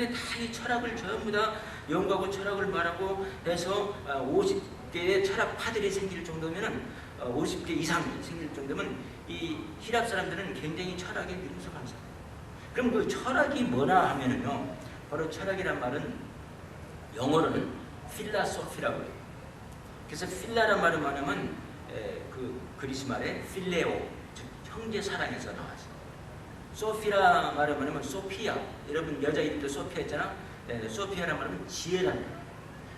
사람들이 다이 철학을 전부 다 연구하고 철학을 말하고 해서 50개의 철학파들이 생길 정도면은 50개 이상 생길 정도면 이 히랍 사람들은 굉장히 철학에 민감한 사람. 그럼 그 철학이 뭐나 하면은요. 바로 철학이란 말은 영어로는 필라소피라고 해요. 그래서 필라란 말은 뭐냐면 에, 그 그리스 말에 필레오, 즉 형제 사랑에서 나왔어요. 소피라 말은 뭐냐면 소피아. 여러분 여자 이름도 소피아 있잖아. 네, 소피아란 말은 지혜라는 거예요.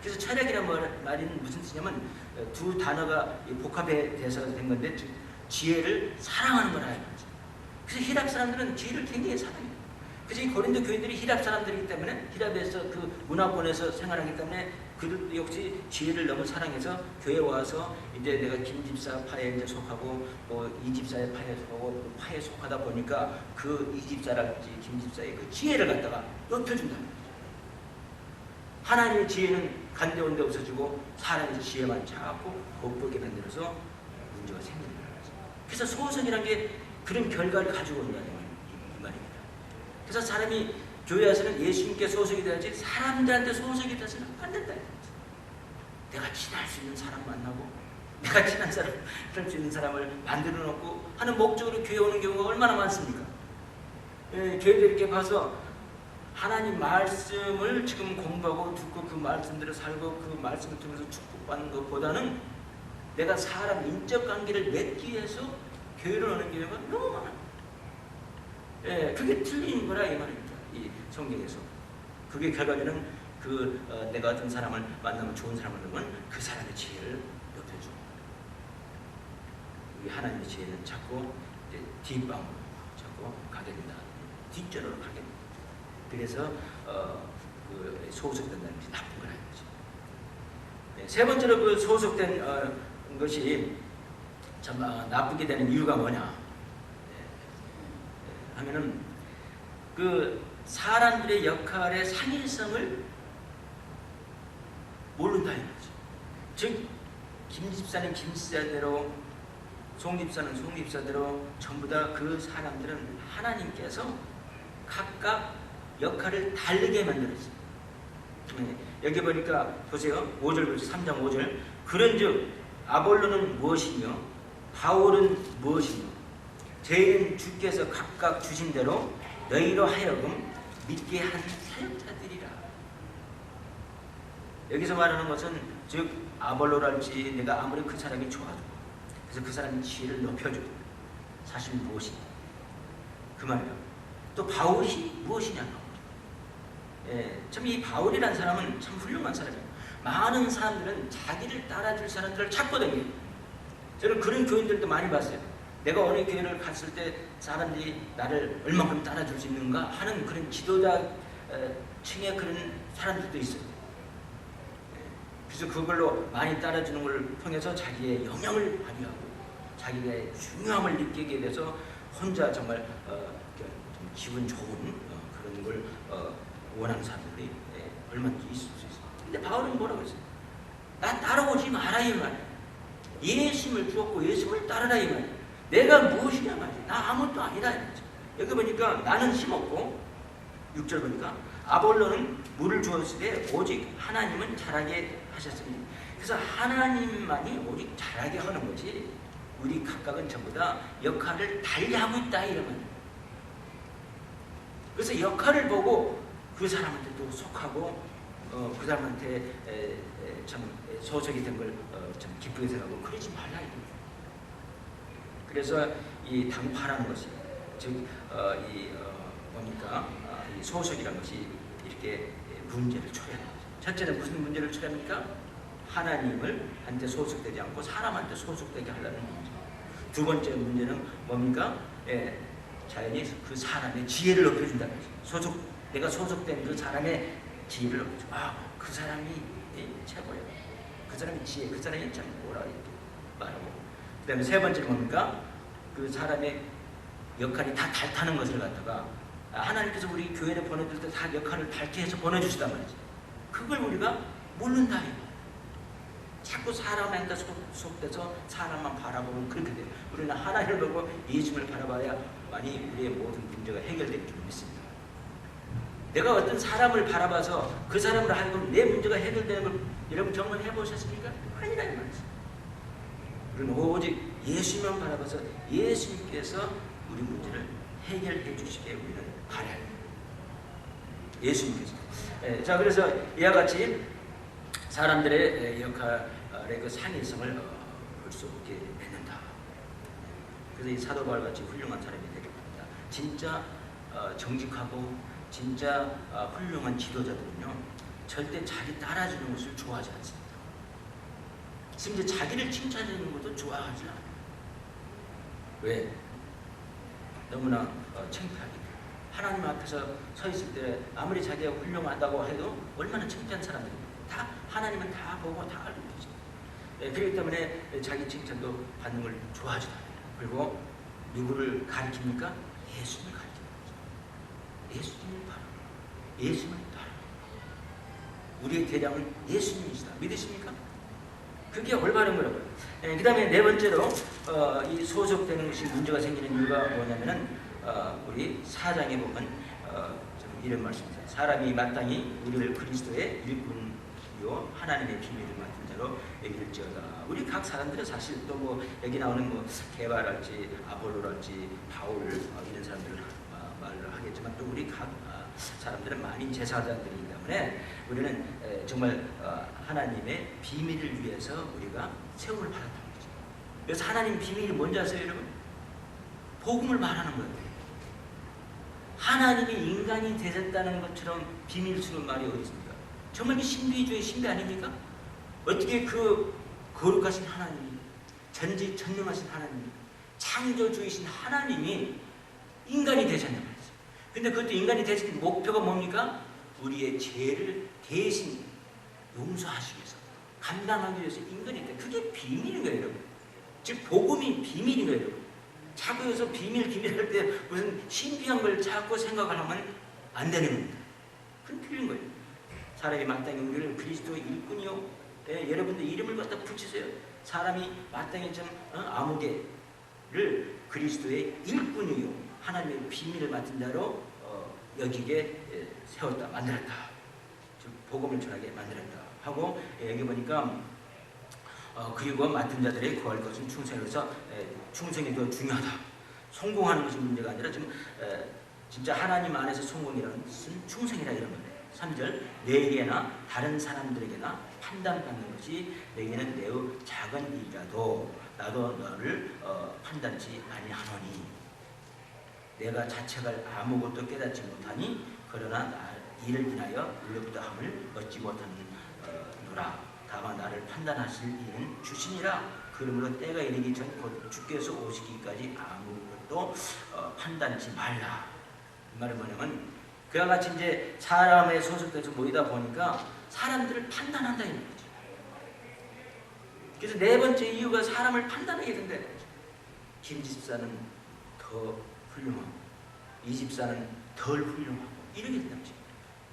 그래서 철학이란 말, 말은 무슨 뜻이냐면 어, 두 단어가 이 복합에 돼서 된 건데 즉 지혜를 사랑하는 거라 이거죠. 그래서 히랍 사람들은 지혜를 굉장히 사랑해요. 그래서 이 고린도 교인들이 히랍 사람들이기 때문에 히랍에서 그 문화권에서 생활하기 때문에 그들도 역시 지혜를 너무 사랑해서 교회 와서 이제 내가 김 집사 파에 이제 속하고 뭐 이 집사의 파에 속하고 그 파에 속하다 보니까 그 이 집사랄지 김 집사의 그 지혜를 갖다가 높여준다. 하나님의 지혜는 간데온 데 없어지고 사람의 지혜만 자꾸 못 보게 만들어서 문제가 생기는 거죠. 그래서 소선이라는 게 그런 결과를 가지고 온다는 이. 그래서 사람이 교회에서는 예수님께 소속이 돼야지 사람들한테 소속이 돼서는 안 된다. 내가 친할 수 있는 사람 만나고 내가 친한 사람, 그럴 수 있는 사람을 만들어 놓고 하는 목적으로 교회 오는 경우가 얼마나 많습니까? 예, 교회들 이렇게 봐서 하나님 말씀을 지금 공부하고 듣고 그 말씀대로 살고 그 말씀을 통해서 축복받는 것보다는 내가 사람 인적 관계를 맺기 위해서 교회를 오는 경우가 너무 많아. 예, 그게 틀린 거라 이 말입니다. 이 성경에서. 그게 결과적으로는 그 어, 내가 어떤 사람을 만나면 좋은 사람을 만나면 그 사람의 지혜를 높여주고 이 하나님의 지혜는 자꾸 뒷방으로 자꾸 가게 된다. 뒷전으로 가게 된다. 그래서 어, 그 소속된다는 것이 나쁜 거라는 거지. 네, 세 번째로 그 소속된 어, 것이 참 어, 나쁘게 되는 이유가 뭐냐 하면은 그 사람들의 역할의 상일성을 모른다 이거죠. 즉 김 집사는 김 집사대로 송 집사는 송 집사대로 전부 다 그 사람들은 하나님께서 각각 역할을 다르게 만들었어요. 네, 여기 보니까 보세요. 5절 보세요. 3장 5절. 그런즉 아볼로는 무엇이며 바울은 무엇이며 저희는 주께서 각각 주신 대로 너희로 하여금 믿게 한 사역자들이라. 여기서 말하는 것은 즉 아볼로랄지 내가 아무리 그 사람이 좋아도 그래서 그 사람의 지혜를 높여주고 사실 무엇이냐 그 말이에요. 또 바울이 무엇이냐 예, 참 이 바울이라는 사람은 참 훌륭한 사람이에요. 많은 사람들은 자기를 따라줄 사람들을 찾거든요. 저는 그런 교인들도 많이 봤어요. 내가 어느 교회를 갔을 때 사람들이 나를 얼마큼 따라줄 수 있는가 하는 그런 지도자 어, 층의 그런 사람들도 있어요. 예, 그래서 그걸로 많이 따라주는 걸 통해서 자기의 영향을 발휘하고 자기의 중요함을 느끼게 돼서 혼자 정말 어, 좀 기분 좋은 어, 그런 걸 어, 원하는 사람들이 예, 얼마든지 있을 수 있어요. 근데 바울은 뭐라고 했어요? 나 따라오지 마라 이 말이야. 예수님을 주었고 예수님을 따르라 이 말이야. 내가 무엇이냐 말이야. 나 아무것도 아니다 이 말이야. 여기 보니까 나는 심었고 6절 보니까 아볼로는 물을 주었을 때 오직 하나님은 자라게 하셨습니다. 그래서 하나님만이 오직 자라게 하는 거지 우리 각각은 전부 다 역할을 달리 하고 있다 이러면 그래서 역할을 보고 그 사람한테도 속하고 어, 그 사람한테 에, 에, 참 소속이 된 걸참 기쁘게 생각하고 그러지 말라 이겁니다. 그래서 이 당파라는 것이 즉이 어, 어, 뭡니까 아, 이 소속이라는 것이 이렇게 문제를 초래하는 거죠. 첫째는 무슨 문제를 초래합니까? 하나님을 한테 소속되지 않고 사람한테 소속되게 하려는 문제. 두 번째 문제는 뭡니까? 예, 자연히 그 사람의 지혜를 높여준다는 거죠. 소속 내가 소속된 그 사람의 지혜를 높여줘. 아, 그 사람이 예, 최고야. 그 사람의 지혜, 그 사람이 참 뭐라 말하고. 그 다음에 세 번째는 뭡니까? 그 사람의 역할이 다 닳다는 것을 갖다가 아, 하나님께서 우리 교회를 보내줄 때 다 역할을 닳게 해서 보내주시단 말이지. 그걸 우리가 모른다. 자꾸 사람한테 속, 속돼서 사람만 바라보면 그렇게 돼요. 우리는 하나님을 보고 예수님을 바라봐야 많이 우리의 모든 문제가 해결될 줄 믿습니다. 내가 어떤 사람을 바라봐서 그 사람을 하여금 내 문제가 해결되는 걸 여러분 정말 해보셨습니까? 아니라는 말이죠. 우리는 오직 예수만 바라봐서 예수님께서 우리 문제를 해결해 주시게 우리는 합니다. 예수님께서. 예, 자 그래서 이와 같이 사람들의 예, 역할의 그 상일성을 어, 볼수 없게 맺는다. 그래서 이 사도 바울 같이 훌륭한 사람이 되길 바랍니다. 진짜 어, 정직하고 진짜 어, 훌륭한 지도자들은요 절대 자기 따라주는 것을 좋아하지 않습니다. 심지어 자기를 칭찬해주는 것도 좋아하지 않아요. 왜? 너무나 어, 창피하기. 하나님 앞에서 서 있을 때 아무리 자기가 훌륭하다고 해도 얼마나 창피한 사람들입니다. 다 하나님은 다 보고 다 알고 계죠. 예, 그렇기 때문에 자기 칭찬도 받는 걸 좋아하지 않아요. 그리고 누구를 가리킵니까? 예수님을 가리킵니다. 예수님을 바라. 예수님을 따라. 우리의 대량은 예수님이시다. 믿으십니까? 그게 올바른 거라고요. 예, 그 다음에 네 번째로 어, 이 소속되는 것이 문제가 생기는 이유가 뭐냐면은 어, 우리 사장에 보면 어, 좀 이런 말씀입니다. 사람이 마땅히 우리를 그리스도의 일꾼이요 하나님의 비밀을 맡은 자로 여길지어다. 우리 각 사람들은 사실 또 뭐 여기 나오는 뭐 개발할지 아볼로랄지 바울 어, 이런 사람들 어, 말을 하겠지만 또 우리 각 아, 사람들은 만인 제사장들이기 때문에 우리는 에, 정말 어, 하나님의 비밀을 위해서 우리가 세움을 받았다는 거죠. 그래서 하나님 비밀이 뭔지 아세요, 여러분? 복음을 말하는 거예요. 하나님이 인간이 되셨다는 것처럼 비밀스러운 말이 어디 있습니까? 정말 그 신비주의 신비 아닙니까? 어떻게 그 거룩하신 하나님이 전지 전능하신 하나님이 창조주이신 하나님이 인간이 되셨냐 말이죠. 근데 그것도 인간이 되신 목표가 뭡니까? 우리의 죄를 대신 용서하시기 위해서 감당하기 위해서 인간이 돼. 그게 비밀인 거예요, 여러분. 즉 복음이 비밀인 거예요, 여러분. 자꾸 여기서 비밀 비밀 할 때 무슨 신비한 걸 자꾸 생각을 하면 안 되는 겁니다. 그건 틀린 거예요. 사람이 마땅히 우리를 그리스도의 일꾼이요. 예, 여러분들 이름을 갖다 붙이세요. 사람이 마땅히 좀 어, 아무개를 그리스도의 일꾼이요. 하나님의 비밀을 맡은 자로 어, 여기게 예, 세웠다, 만들었다. 즉 복음을 전하게 만들었다 하고 예, 여기 보니까 어, 그리고 맡은 자들의 구할 것은 충성이라서 에, 충성이 더 중요하다. 성공하는 것이 문제가 아니라 좀 에, 진짜 하나님 안에서 성공이라는 것은 충성이라 이런 건데 3절 내게나 다른 사람들에게나 판단받는 것이 내게는 매우 작은 일이라도 나도 너를 어, 판단치 아니하노니 내가 자책할 아무것도 깨닫지 못하니 그러나 나 이를 인하여 의롭다함을 얻지 못하노라 다만 나를 판단하실 이는 주시니라. 그러므로 때가 이르기 전 곧 주께서 오시기까지 아무것도 어, 판단치 말라. 이 말은 뭐냐면 그와 같이 이제 사람의 소속돼서 모이다 보니까 사람들을 판단한다 이런 거죠 그래서 네 번째 이유가 사람을 판단하게 거죠 김 집사는 더 훌륭하고 이 집사는 덜 훌륭하고 이렇게 된다는 거죠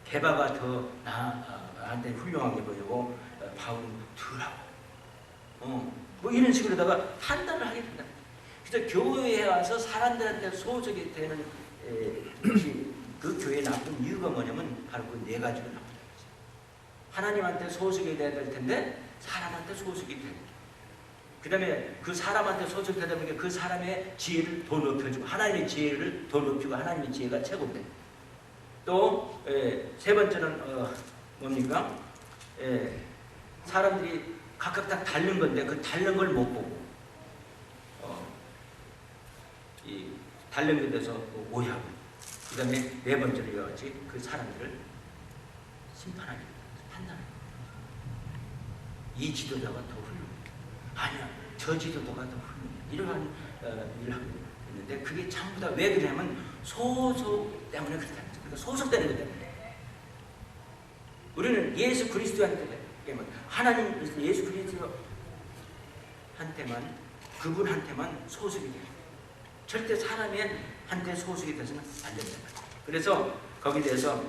개바가 더 나, 어, 나한테 훌륭하게 보이고 어, 바울은 덜하고 어, 뭐 이런 식으로다가 판단을 하게 된다. 그래서 교회에 와서 사람들한테 소속이 되는 에, 그, 그 교회에 나쁜 이유가 뭐냐면 바로 그 네 가지로 나쁜 거죠. 하나님한테 소속이 돼야 될 텐데 사람한테 소속이 되는 그 다음에 그 사람한테 소속되다 보니까 그 사람의 지혜를 더 높여주고 하나님의 지혜를 더 높이고 하나님의 지혜가 최고인데 또세 번째는 어, 뭡니까? 에, 사람들이 각각 다 다른 건데 그 다른 걸 못 보고 어, 이 다른 것에서 오해하고 그 다음에 네 번째로 이와 같이 그 사람들을 심판하기 판단하기 이 지도자가 더 아니야 저 지도자가 더 이러한 어, 일을 하고 있는데 그게 전부 다 왜 그러냐면 소속 때문에 그렇다는 거죠. 그러니까 소속되는 것 때문에 우리는 예수 그리스도한테 하나님 예수 그리스도한테만 그분한테만 소속이 돼요. 절대 사람의 한테 소속이 돼서는 안 된다. 그래서 거기에 대해서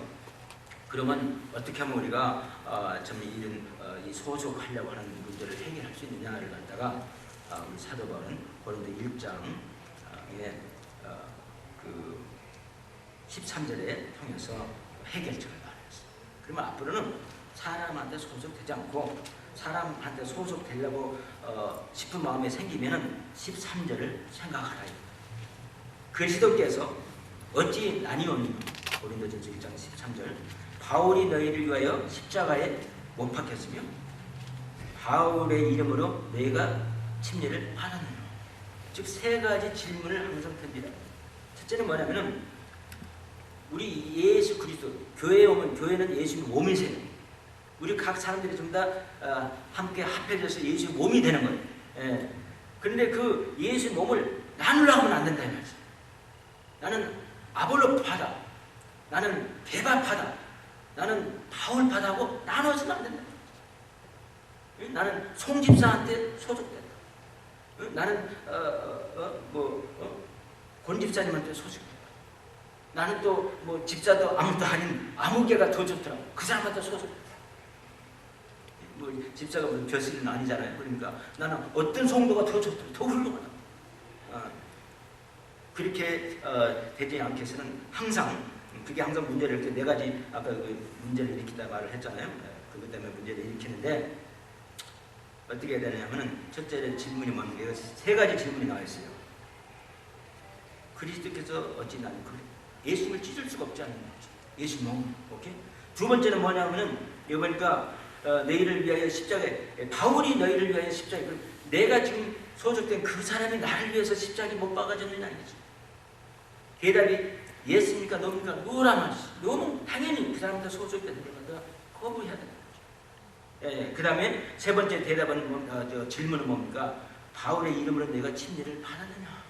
그러면 어떻게 하면 우리가 어, 좀 이런 어, 이 소속하려고 하는 문제를 해결할 수 있느냐를 갖다가 어, 사도 바울은 고린도 1장에 어, 그 13절에 통해서 해결책을 말했어. 그러면 앞으로는 사람한테 소속되지 않고 사람한테 소속되려고 어, 싶은 마음이 생기면은 13절을 생각하라. 그리스도께서 어찌 나뉘었니? 고린도전서 1장 13절. 바울이 너희를 위하여 십자가에 못 박혔으며 바울의 이름으로 너희가 침례를 받았느냐. 즉 세 가지 질문을 항상 듭니다. 첫째는 뭐냐면은 우리 예수 그리스도 교회에 오면 교회는 예수의 몸이세요. 우리 각 사람들이 좀다 어, 함께 합해져서 예수의 몸이 되는 거예요. 예. 그런데 그 예수의 몸을 나누려 하면 안 된다 이 말이죠. 나는 아볼로파다. 나는 개바파다. 나는 바울파다고 나눠서는 안 된다. 예? 나는 송 집사한테 소속된다. 예? 나는 어, 어, 어, 뭐 어? 권 집사님한테 소속된다. 나는 또 뭐 집사도 아무도 아닌 아무개가 더 좋더라고. 그 사람한테 소속. 뭐 집사가 무슨 벼슬은 아니잖아요. 그러니까 나는 어떤 성도가 더 좋더라, 더 훌륭하다. 어, 그렇게 어, 되지 않게 해서는 항상 그게 항상 문제를 이렇게 네 가지 아까 그 문제를 일으킨다 말을 했잖아요. 네, 그것 때문에 문제를 일으키는데 어떻게 해야 되냐면은 첫째 질문이 뭔데 세 가지 질문이 나와 있어요. 그리스도께서 어찌 나는 그 예수님을 찢을 수가 없지 거지. 예수 너무 오케이. 두 번째는 뭐냐면은 여기 보니까 어, 너희를 위하여 십자가에 예, 바울이 너희를 위하여 십자가에 그 내가 지금 소속된 그 사람이 나를 위해서 십자가에 못 박아졌느냐. 대답이 예수입니까 너입니까 누구라 말이지. 너는 당연히 그 사람한테 소속된 데마다 거부해야 된다. 예, 그 다음에 세 번째 대답은 뭐, 어, 저 질문은 뭡니까? 바울의 이름으로 내가 침례를 받았느냐?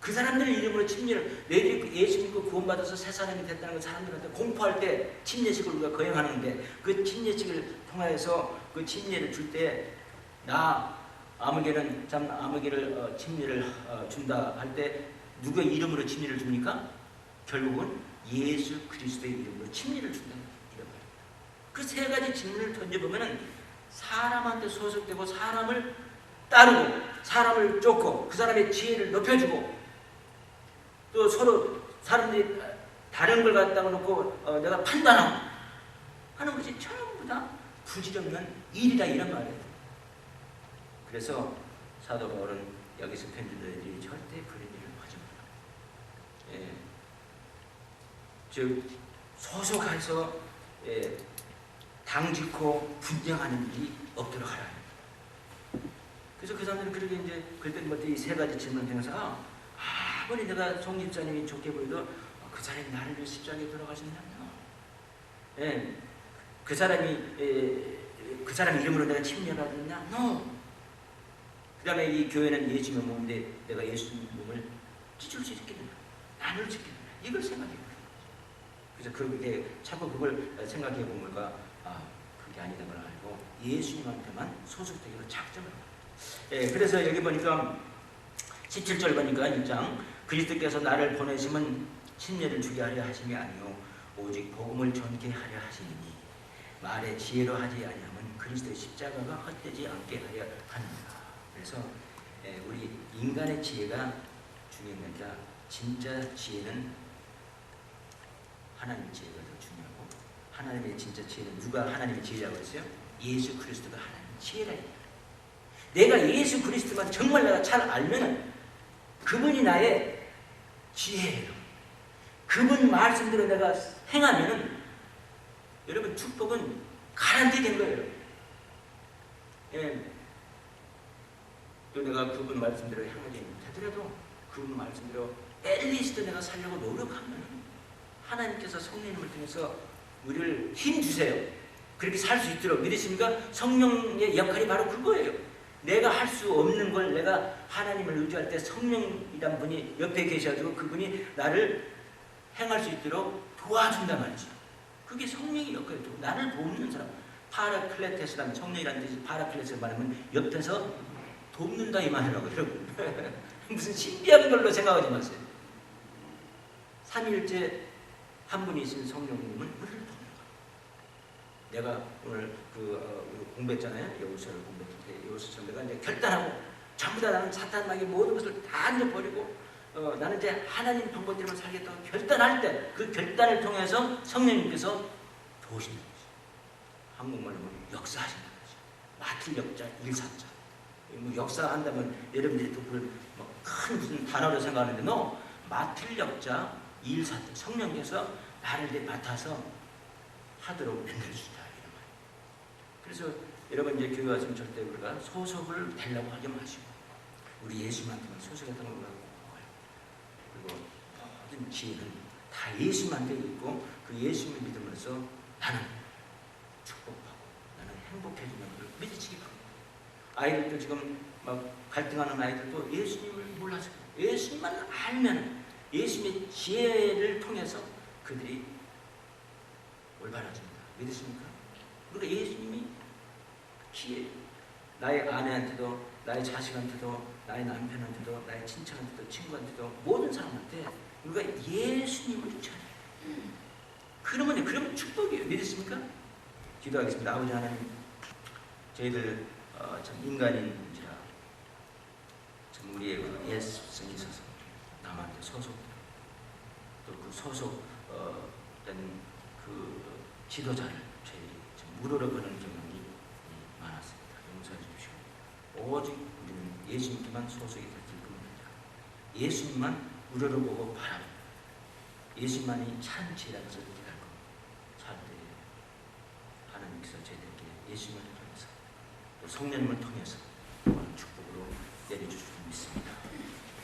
그 사람들의 이름으로 침례를 그 예수 믿고 구원받아서 새 사람이 됐다는 걸 사람들한테 공포할 때 침례식을 우리가 거행하는데 그 침례식을 통하여서 그 침례를 줄 때 나 아무개는 참 아무개를 어, 침례를 어, 준다 할 때 누구의 이름으로 침례를 줍니까? 결국은 예수 그리스도의 이름으로 침례를 말입니다. 그 세 가지 질문을 던져보면은 사람한테 소속되고 사람을 따르고 사람을 쫓고 그 사람의 지혜를 높여주고 또 서로 사람들이 다른 걸 갖다가 놓고 어, 내가 판단하고 하는 것이 전부 다 부질없는 일이다 이런 말이에요. 그래서 사도 바울은 여기서 편지들이 절대 그런 일을 하지 마라. 예. 즉 소속해서 예, 당직고 분쟁하는 일이 없도록 하라. 그래서 그 사람들은 그렇게 이제 그때 뭐이세 가지 질문 중에서 아, 아무리 내가 송 집사님이 좋게 보여도 어, 그 사람이 나를 위해 십자가에 돌아가셨냐며. 예, 그 사람이 예, 그 사람 이름으로 내가 침례받았냐? No. 그 다음에 이 교회는 예수님의 몸인데 내가 예수님 몸을 찢을 수 있겠느냐? 나눌 수 있겠느냐? 이걸 생각해 보는 그래서 그렇게 자꾸 그걸 생각해 보니까 아, 그게 아니다는 걸 알고 예수님한테만 소속되기로 작정을 합니다. 예, 그래서 여기 보니까 17절 보니까 1장 그리스도께서 나를 보내심은 침례를 주게 하려 하심이 아니요 오직 복음을 전케 하려 하시니 말에 지혜로 하지 아니하면 그리스도의 십자가가 헛되지 않게 하려 하느니라. 그래서 예, 우리 인간의 지혜가 아니라 진짜 지혜는 하나님의 지혜가 더 중요하고 하나님의 진짜 지혜는 누가 하나님의 지혜라고 했어요? 예수 그리스도가 하나님의 지혜라. 내가 예수 그리스도만 정말 내가 잘 알면은 그분이 나의 지혜예요. 그분 말씀대로 내가 행하면은 여러분 축복은 가란티 된 거예요. 예. 또 내가 그분 말씀대로 행하지 못하더라도 그분 말씀대로 앨리스도 내가 살려고 노력하면 하나님께서 성령님을 통해서 우리를 힘 주세요. 그렇게 살 수 있도록 믿으십니까? 성령의 역할이 바로 그거예요. 내가 할 수 없는 걸 내가 하나님을 의지할 때 성령이란 분이 옆에 계셔가지고 그분이 나를 행할 수 있도록 도와준단 말이죠. 그게 성령의 역할이죠. 나를 돕는 사람. 파라클레테스라는 성령이라는 뜻이 파라클레테스 말하면 옆에서 돕는다 이 말이라고 여러분. 무슨 신비한 걸로 생각하지 마세요. 삼일째 한 분이신 성령님은 우리를 거예요. 내가 오늘 그 어, 공부했잖아요. 여우서를 공부했을 때 여우서처럼 내가 이제 결단하고 전부 다 나는 사탄 마귀 모든 것을 다 잊어버리고 어, 나는 이제 하나님 방법대로 살겠다 결단할 때 그 결단을 통해서 성령님께서 도우신다는 거죠. 한국말로 보면 역사하신다는 거죠. 맡을 역자 일사자. 뭐 역사한다면 여러분들이 또 그걸 뭐큰 무슨 단어로 생각하는데 너 맡을 역자 일사자 성령께서 나를 이제 맡아서 하도록 만들어주시다 이런 말. 그래서 여러분 이제 교회 와서 절대 우리가 소속을 되려고 하지 마시고 우리 예수님한테만 소속했던 걸 우리가. 그리고 모든 지혜는 다 예수님한테 있고 그 예수님을 믿음으로써 나는 축복하고 나는 행복해지는 걸 믿으시기 바랍니다. 아이들도 지금 막 갈등하는 아이들도 예수님을 몰라서. 예수님만 알면 예수님의 지혜를 통해서 그들이 올바라집니다. 믿으십니까? 그러니까 예수님이 지혜 나의 아내한테도 나의 자식한테도 나의 남편한테도 나의 친척한테도 친구한테도 모든 사람한테 우리가 예수님을 전해. 그러면 그러면 축복이에요. 믿으십니까? 기도하겠습니다. 아버지 하나님, 저희들 어, 참 인간인지라 참 우리의 그 예수성이 있어서 남한테 소속 또그 소속된 그 지도자를 저희들이 좀 무료로 거는 경험이 많았습니다. 용서해 주시고 오직 우리는 예수님께만 소속이 됐을 뿐입니다. 예수님만 우러러 보고 바라봅니다. 예수님만이 참 지혜라는 것을 깨닫고 살때 하나님께서 저희들에게 예수님을 통해서 또 성령님을 통해서 축복으로 내려주실 줄 믿습니다.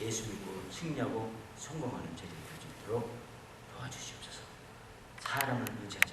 예수 믿고 승리하고 성공하는 저희들이 되도록 도와주시옵소서. 사람을 의지하지